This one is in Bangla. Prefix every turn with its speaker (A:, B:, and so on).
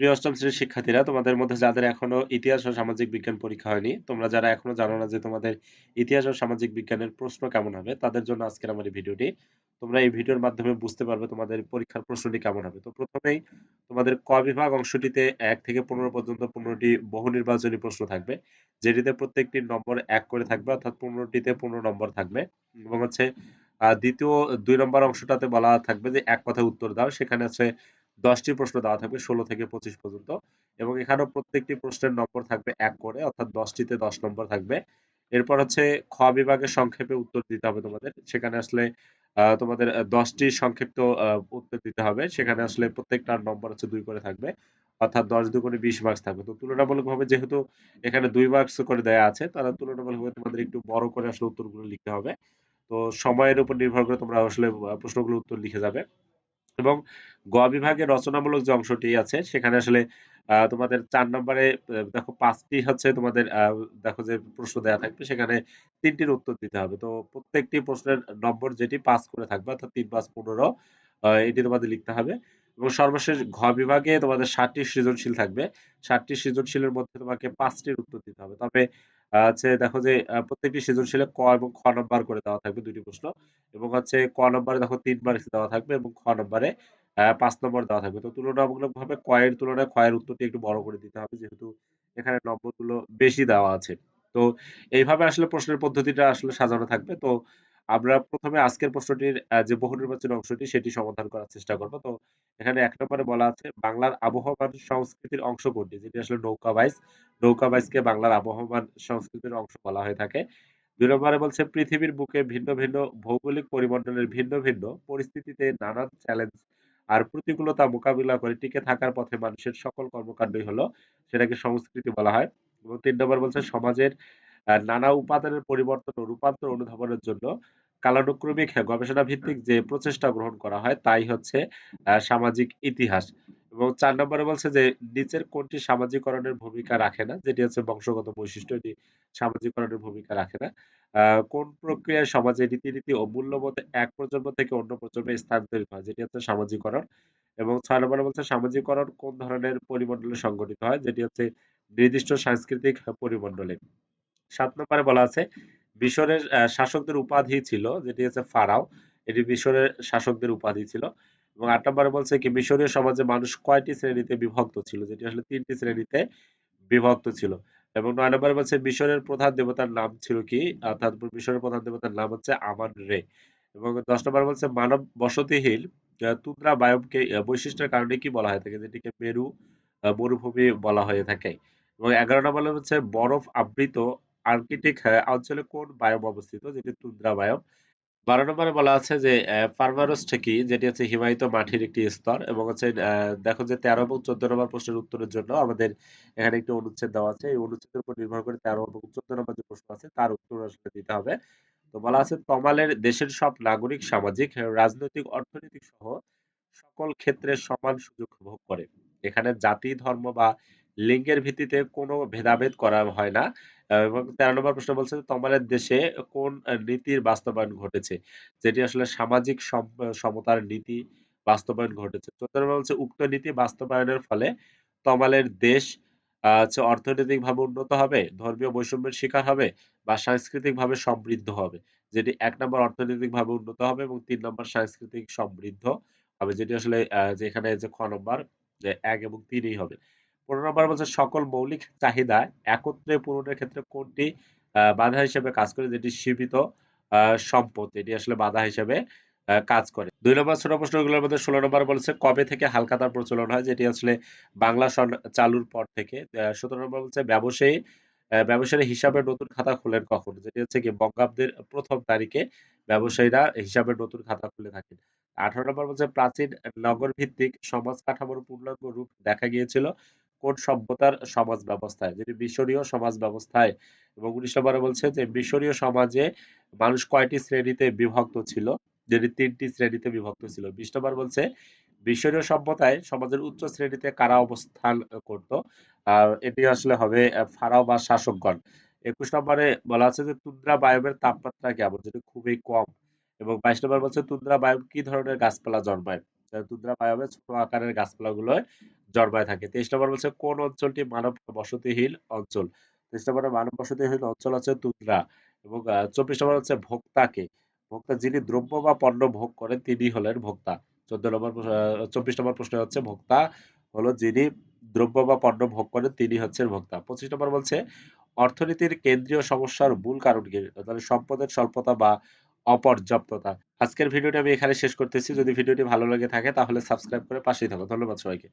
A: প্রিয় অষ্টম শ্রেণির শিক্ষার্থীরা, তোমাদের মধ্যে যাদের এখনও ইতিহাস ও সামাজিক বিজ্ঞান পরীক্ষা হয়নি, তোমরা যারা এখনও জানো না যে তোমাদের ইতিহাস ও সামাজিক বিজ্ঞানের প্রশ্ন কেমন হবে, তাদের জন্য আজকের আমার এই ভিডিওটি। তোমরা এই ভিডিওর মাধ্যমে বুঝতে পারবে তোমাদের পরীক্ষার প্রশ্নটি কেমন হবে। তো প্রথমেই তোমাদের ক বিভাগ অংশটিতে এক থেকে পনেরো পর্যন্ত পনেরোটি বহু নির্বাচনী প্রশ্ন থাকবে, যেটিতে প্রত্যেকটি নম্বর এক করে থাকবে, অর্থাৎ পনেরোটিতে পনেরো নম্বর থাকবে এবং হচ্ছে দ্বিতীয় দুই নম্বর অংশটাতে বলা থাকবে যে এক কথায় উত্তর দাও, সেখানে হচ্ছে দশটি প্রশ্ন দেওয়া থাকবে, ষোলো থেকে পঁচিশ পর্যন্ত। এবং এখানেও প্রত্যেকটি প্রশ্নের নম্বর থাকবে এক করে, অর্থাৎ দশটিতে দশ নম্বর থাকবে। এরপর হচ্ছে খ বিভাগের সংক্ষেপে উত্তর দিতে হবে তোমাদের। সেখানে আসলে তোমাদের দশটি সংক্ষিপ্ত উত্তর দিতে হবে। সেখানে আসলে প্রত্যেকটার নম্বর হচ্ছে দুই করে থাকবে, অর্থাৎ দশ দুগুণে বিশ মার্কস থাকবে। তো তুলনামূলকভাবে যেহেতু এখানে দুই মার্কস করে দেয়া আছে, তাহলে তুলনামূলকভাবে তোমাদের একটু বড় করে আসলে উত্তরগুলো লিখতে হবে। তো সময়ের উপর নির্ভর করে তোমরা আসলে প্রশ্নগুলো উত্তর লিখে যাবে। এবং গ বিভাগের রচনামূলক যে অংশটি আছে, সেখানে আসলে তোমাদের চার নম্বরে দেখো পাঁচটি হচ্ছে তোমাদের দেখো যে প্রশ্ন দেওয়া থাকবে, সেখানে তিনটির উত্তর দিতে হবে। তো প্রত্যেকটি প্রশ্নের নম্বর যেটি পাস করে থাকবে, অর্থাৎ তিন পাঁচ পনেরো এটি তোমাদের লিখতে হবে। এবং সর্বশেষ ঘ বিভাগে তোমাদের ষাটটি সৃজনশীল থাকবে। ষাটটি সৃজনশীলের মধ্যে তোমাকে পাঁচটির উত্তর দিতে হবে। তবে হচ্ছে দেখো যে প্রত্যেকটি সৃজনশীলে ক এবং খ নম্বর করে দেওয়া থাকবে দুটি প্রশ্ন। এবং হচ্ছে ক নম্বরে দেখো তিনবার মার্কস দেওয়া থাকবে এবং খ নম্বরে পাঁচ নম্বর দেওয়া থাকবে। তো তুলনামূলকভাবে কয়ের তুলনায় খয়ের উত্তরটি একটু বড় করে দিতে হবে, যেহেতু এখানে নম্বরগুলো বেশি দেওয়া আছে। তো এইভাবে আসলে প্রশ্নের পদ্ধতিটা আসলে সাজানো থাকবে। তো আমরা প্রথমে আজকের প্রশ্নটির যে বহু নির্বাচন অংশটি সেটি সমাধান করার চেষ্টা করব। তো এখানে এক নম্বরে বলা আছে, বাংলার আবহমান সংস্কৃতির অংশ কোনটি? যেটি আসলে নৌকা বাইস, নৌকা বাইসকে বাংলার আবহমান সংস্কৃতির অংশ বলা হয়ে থাকে। দুই নম্বরে বলছে, পৃথিবীর বুকে ভিন্ন ভিন্ন ভৌগোলিক পরিমণ্ডলের ভিন্ন ভিন্ন পরিস্থিতিতে নানান চ্যালেঞ্জ আর প্রতিকূলতা মোকাবিলা করে টিকে থাকার পথে মানুষের সকল কর্মকাণ্ডই হলো সেটাকে সংস্কৃতি বলা হয়। এবং তিন নম্বর বলছে, সমাজের নানা উপাদানের পরিবর্তন ও রূপান্তর অনুধাবনের জন্য কালানুক্রমিক গবেষণা ভিত্তিক যে প্রচেষ্টা গ্রহণ করা হয় তাই হচ্ছে সামাজিক ইতিহাস। এবং চার নম্বরে বলছে যে নিচের কোনটি সামাজিকরণের ভূমিকা রাখে না, যেটি হচ্ছে বংশগত বৈশিষ্ট্য, এটি সামাজিকরণের ভূমিকা রাখে না। কোন প্রক্রিয়ায় সমাজে রীতিনীতি ও মূল্যবোধ এক প্রজন্ম থেকে অন্য প্রজন্মে স্থানান্তরিত হয়, যেটি হচ্ছে সামাজিকরণ। এবং ছয় নম্বরে বলছে সামাজিকরণ কোন ধরনের পরিমণ্ডলে সংগঠিত হয়, যেটি হচ্ছে নির্দিষ্ট সাংস্কৃতিক পরিমণ্ডলে। সাত নম্বরে বলা আছে মিশরের শাসকদের উপাধি ছিল, যেটি হচ্ছে ফারাও, এটি মিশরের শাসকদের উপাধি ছিল। এবং আট নম্বরে বলছে কি মিশরীয় সমাজে মানুষ কয়টি শ্রেণীতে বিভক্ত ছিল, যেটি আসলে তিনটি শ্রেণীতে বিভক্ত ছিল। এবং নয় নম্বরে বলছে মিশরের প্রধান দেবতার নাম ছিল কি? অর্থাৎ মিশরের প্রধান দেবতার নাম হচ্ছে আমান রে। এবং দশ নম্বর বলছে, মানব বসতিহীন তুন্দ্রা বায়বকে বৈশিষ্ট্যের কারণে কি বলা হয়ে থাকে? যেটিকে মেরু মরুভূমি বলা হয়ে থাকে। এবং এগারো নম্বর হচ্ছে বরফ আবৃত আর্কিটিক অঞ্চলে কোন বায়ব অবস্থিত? যেটি তুন্দ্রা বায়ব। বারো নম্বরে বলা আছে যে পারমারোস্ট কি যেটি হচ্ছে হিমায়িত মাটির একটি স্তর এবং হচ্ছে দেখো যে তেরো এবং চোদ্দ নম্বর প্রশ্নের উত্তরের জন্য আমাদের এখানে একটি অনুচ্ছেদ দেওয়া আছে। এই অনুচ্ছেদের উপর নির্ভর করে তেরো এবং চোদ্দ নম্বর যে প্রশ্ন আছে, তার উত্তর আসলে দিতে হবে। তো বলা আছে, তমালের দেশের সব নাগরিক, সামাজিক রাজনৈতিক, অর্থনৈতিক সহ সকল ক্ষেত্রে সমান সুযোগ ভোগ করে। এখানে জাতি, ধর্ম বা লিঙ্গের ভিত্তিতে কোনো ভেদাভেদ করা হয় না। এবং তেরো নম্বর প্রশ্ন বলছে তোমাদের দেশে কোন নীতির বাস্তবায়ন ঘটেছে? যেটি আসলে সামাজিক সমতার নীতি বাস্তবায়ন ঘটেছে। চোদ্দ নম্বর বলছে, উক্ত নীতি বাস্তবায়নের ফলে তমালের দেশ হচ্ছে অর্থনৈতিকভাবে উন্নত হবে, ধর্মীয় বৈষম্যের শিকার হবে বা সাংস্কৃতিকভাবে সমৃদ্ধ হবে, যেটি এক নম্বর অর্থনৈতিকভাবে উন্নত হবে এবং তিন নম্বর সাংস্কৃতিক সমৃদ্ধ হবে, যেটি আসলে যেখানে যে খ নম্বর এক এবং তিনই হবে। পনেরো নম্বর বলছে, সকল মৌলিক চাহিদা একত্রে পূরণের ক্ষেত্রে কোনটি বাধা হিসেবে কাজ করে, যেটি সীমিত সম্পদ, এটি আসলে বাধা হিসেবে কাজ করে। দুই নম্বর ছোট প্রশ্নগুলোর মধ্যে ষোলো নম্বর বলছে, কবে থেকে হালখাতার প্রচলন হয়, যেটি আসলে বাংলা চালুর পর থেকে সতেরো নম্বর বলছে, ব্যবসায়ী ব্যবসায়ী হিসাবে নতুন খাতা খোলেন কখন, যেটি হচ্ছে কি, বঙ্গাব্দের প্রথম তারিখে ব্যবসায়ীরা হিসাবে নতুন খাতা খুলে থাকেন। আঠারো নম্বর বলছে, প্রাচীন নগর ভিত্তিক সমাজ কাঠামোর পূর্ণাঙ্গ রূপ দেখা গিয়েছিল কোন সভ্যতার সমাজ ব্যবস্থায়, যেটি মিশরীয় সমাজ ব্যবস্থায়, এবং উনিশ নম্বরে বলছে যে মিশরীয় সমাজে মানুষ কয়টি শ্রেণীতে বিভক্ত ছিল? যেটি তিনটি শ্রেণীতে বিভক্ত ছিল। বিশ নম্বর বলছে, মিশরীয় সভ্যতায় সমাজের উচ্চ শ্রেণীতে কারা অবস্থান করত? এটি আসলে হবে ফারাও বা শাসকগণ। একুশ নম্বরে বলা আছে যে তুন্দ্রা বায়বের তাপমাত্রা কেমন? যেটি খুবই কম। এবং বাইশ নম্বর বলছে, তুন্দ্রা বায়ব কি ধরনের গাছপালা জন্মায়? তুন্দ্রা বায়বে ছোট আকারের গাছপালা গুলো জন্মায় থাকে। তেইশ নম্বর বলছে, কোন অঞ্চলটি মানব বসতিহীন অঞ্চল? তেইশ নম্বরে মানব বসতিহীন অঞ্চল আছে তুন্দ্রা এবং চব্বিশ নম্বর হচ্ছে ভোক্তাকে। ভোক্তা যিনি দ্রব্য বা পণ্য ভোগ করেন, তিনি হলেন ভোক্তা। চোদ্দ নম্বর চব্বিশ নম্বর প্রশ্ন হচ্ছে, ভোক্তা হলো যিনি দ্রব্য বা পণ্য ভোগ করেন, তিনি হচ্ছেন ভোক্তা। পঁচিশ নম্বর বলছে, অর্থনীতির কেন্দ্রীয় সমস্যার মূল কারণ কি? তাহলে সম্পদের স্বল্পতা বা অপর্যাপ্ততা। আজকের ভিডিওটা আমি এখানে শেষ করতেছি। যদি ভিডিওটি ভালো লাগে থাকে, তাহলে সাবস্ক্রাইব করে পাশেই থাকো। ধন্যবাদ সবাইকে।